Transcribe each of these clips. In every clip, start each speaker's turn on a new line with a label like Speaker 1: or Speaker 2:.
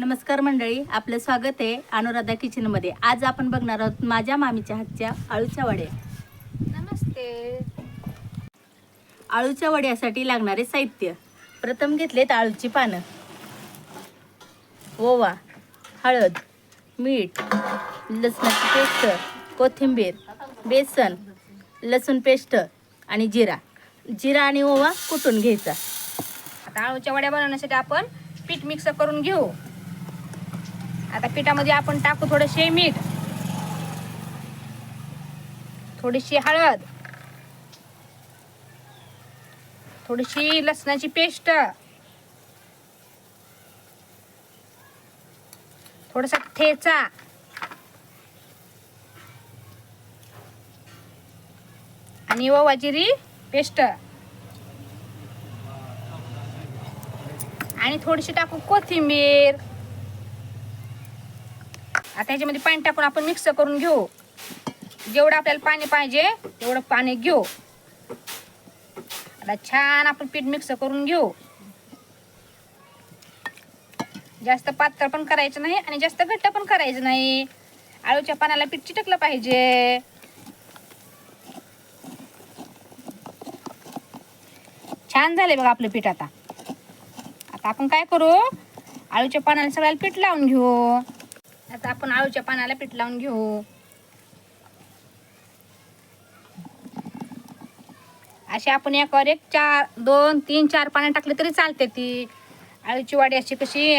Speaker 1: नमस्कार मंडळी आपलं स्वागत आहे अनुराधा किचनमध्ये आज आपण बघणार आहोत माझ्या मामीच्या हातच्या आळूच्या वड्या.
Speaker 2: नमस्ते.
Speaker 1: आळूच्या वड्यासाठी लागणारे साहित्य. प्रथम घेतलेत आळूची पानं. ओवा हळद मीठ लसणाची पेस्ट कोथिंबीर बेसन लसूण पेस्ट आणि जिरा. जिरा आणि ओवा कुटून घ्यायचा.
Speaker 2: आता आळूच्या वड्या बनवण्यासाठी आपण पीठ मिक्स करून घेऊ. आता पिठामध्ये आपण टाकू थोडेसे मीठ थोडीशी हळद थोडीशी लसणाची पेस्ट थोडासा ठेचा आणि ओवा जिरी पेस्ट. आणि थोडीशी टाकू कोथिंबीर. आता याच्यामध्ये पाणी टाकून आपण मिक्स करून घेऊ. जेवढं आपल्याला पाणी पाहिजे तेवढं पाणी घेऊ. आता छान आपण पीठ मिक्स करून घेऊ. जास्त पातळ पण करायचं नाही आणि जास्त घट्ट पण करायचं नाही. आळूच्या पानाला पीठ चिटकलं पाहिजे. छान झाले बघा आपलं पीठ आता. आता आपण काय करू? आळूच्या पानाला सगळ्याला पीठ लावून घेऊ. आता आपण आळूच्या पानाला पीठ लावून घेऊ. असे आपण एकावर एक चार दोन तीन चार पानं टाकले तरी चालते ती. आळूची वाडी अशी कशी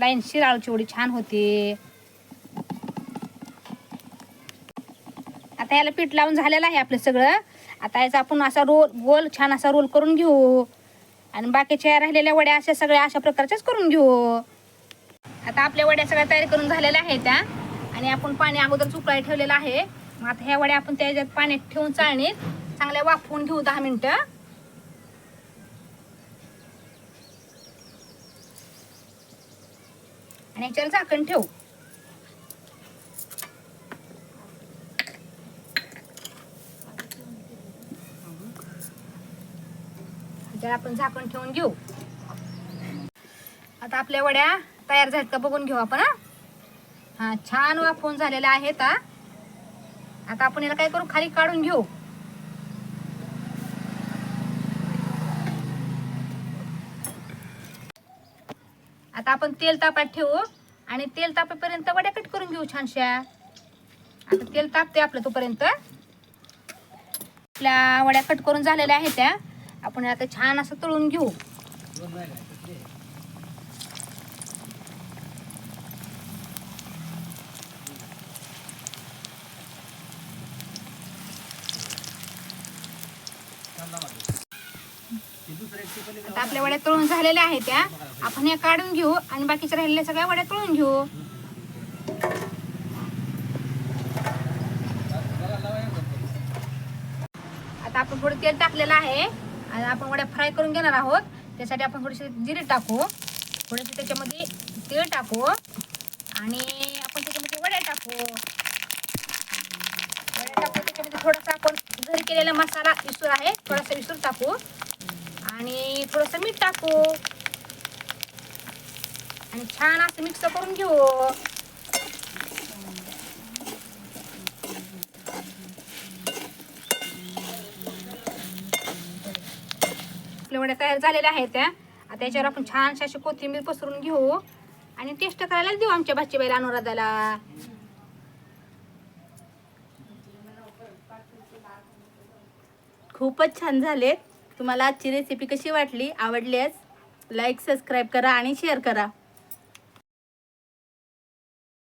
Speaker 2: लाईनशीर आळूची वडी छान होती. आता याला पीठ लावून झालेलं आहे आपलं सगळं. आता याचा आपण असा रोल गोल छान असा रोल करून घेऊ. आणि बाकीच्या राहिलेल्या वड्या अशा सगळ्या अशा प्रकारच्याच करून घेऊ. आता आपल्या वड्या सगळ्या तयारी करून झालेल्या आहेत त्या आणि आपण पाणी अगोदर उकळायला ठेवलेलं आहे. मग आता ह्या वड्या आपण त्याच्यात पाण्यात ठेवून चाळणीत चांगल्या वाफवून घेऊ दहा मिनटं. आणि याच्यावर झाकण ठेवू. त्याला आपण झाकण ठेवून घेऊ. आता आपल्या वड्या तयार झालेत का बघून घेऊ आपण हा? हा छान वाफवून झालेला आहेत हा. आता आपण याला काय करू? खाली काढून घेऊ. आता आपण तेल तापात ठेवू आणि तेल तापेपर्यंत वड्या कट करून घेऊ छानशा. आता तेल तापते आपलं तोपर्यंत. आपल्या वड्या कट करून झालेल्या आहेत त्या. आपण आता छान असं तळून घेऊ. आता आपल्या वड्या तळून झालेल्या आहेत त्या. आपण या काढून घेऊ आणि बाकीच्या राहिलेल्या सगळ्या वड्या तळून घेऊ. आता आपण थोडं तेल टाकलेलं आहे आणि आपण वड्या फ्राय करून घेणार आहोत. त्यासाठी आपण थोडीशी जिरे टाकू. थोडेसे त्याच्यामध्ये तेल टाकू आणि आपण त्याच्यामध्ये वड्या टाकू. टाकू त्याच्यामध्ये थोडासा आपण घरी केलेला मसाला विसूर आहे थोडासा विसूर टाकू. आणि थोडंसं मीठ टाकू. आणि छान असं मिक्स करून घेऊ. आपल्या वड्या तयार झालेल्या आहेत त्या. आता याच्यावर आपण छानशी अशी कोथिंबीर पसरून घेऊ. आणि टेस्ट करायला देऊ आमच्या भाजीबाईला अनुराधाला.
Speaker 1: खूपच छान झालेत. तुम्हाला आजची रेसिपी कशी वाटली? आवडल्यास लाईक सबस्क्राईब करा आणि शेअर करा.